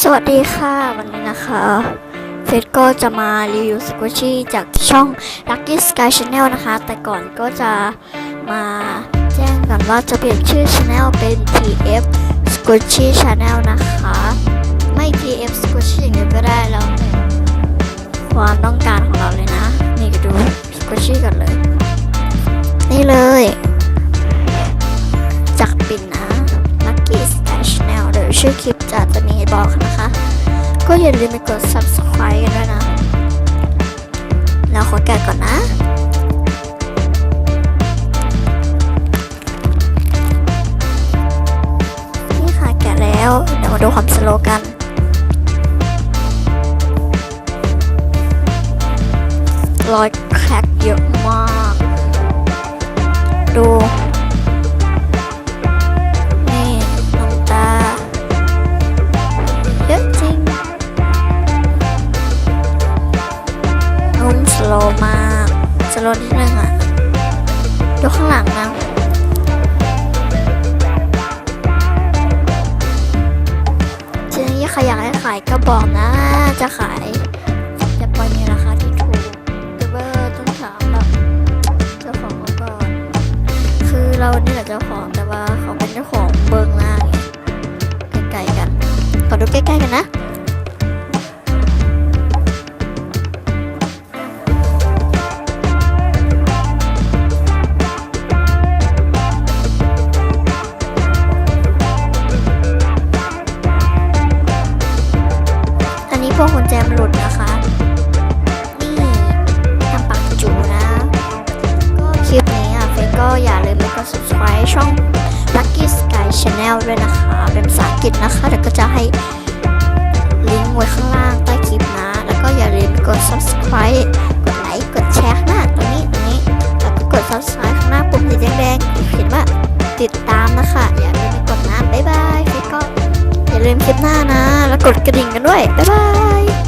สวัสดีค่ะวันนี้นะคะเฟสก็จะมารีวิวสกูชี่จากช่อง Lucky Sky Channel นะคะ แต่ก่อนก็จะมาแจ้งก่อนว่าจะเปลี่ยนชื่อ Channel เป็น TF Squishy Channel นะคะ ไม่ TF Squishy อย่างเดียวก็ได้แล้วแต่ความต้องการของเราเลยนะ นี่ก็ดู Squishy กันเลย นี่เลยจากปิ่นนะ Lucky Sky Channel เดี๋ยวชื่อคลิปจะจะมี บอกนะคะ ก็อย่าลืมไปกด subscribe กันด้วยนะแล้วขอแกะก่อนนะนี่ค่ะแกะแล้วเดี๋ยวมาดูความสโลกัน รอยแคร็กเยอะมาก ดู นุ่มสโลมากสโลนิดนึงอะดูข้างหลังนะทีนี้ใครอยากให้ขายก็บอกนะ จะขายจะปล่อยในราคาที่ถูกแต่ว่าต้องถามแบบเจ้าของก่อน คือเราเนี่แหละเจ้าของ จมหลุดนะคะ นี่ทำปากจูนะ ก็คลิปนี้อะเฟก็อย่าลืมไปกด subscribe ช่อง Lucky Sky Channel ด้วยนะคะ เป็นภาษาอังกฤษนะคะเดี๋ยวก็จะให้ลิงก์ไว้ข้างล่างใต้คลิปนะ แล้วก็อย่าลืมกด subscribe กดไลค์กดแชร์ข้างหน้าตรงนี้ตรงนี้แล้วก็กด subscribe ข้างหน้าปุ่มสีแดงๆเขียนว่าติดตามนะคะ อย่าลืมไปกดนะบ๊ายบายเฟก็อย่าลืมคลิปหน้านะ แล้วกดกระดิ่งกันด้วย บ๊ายบาย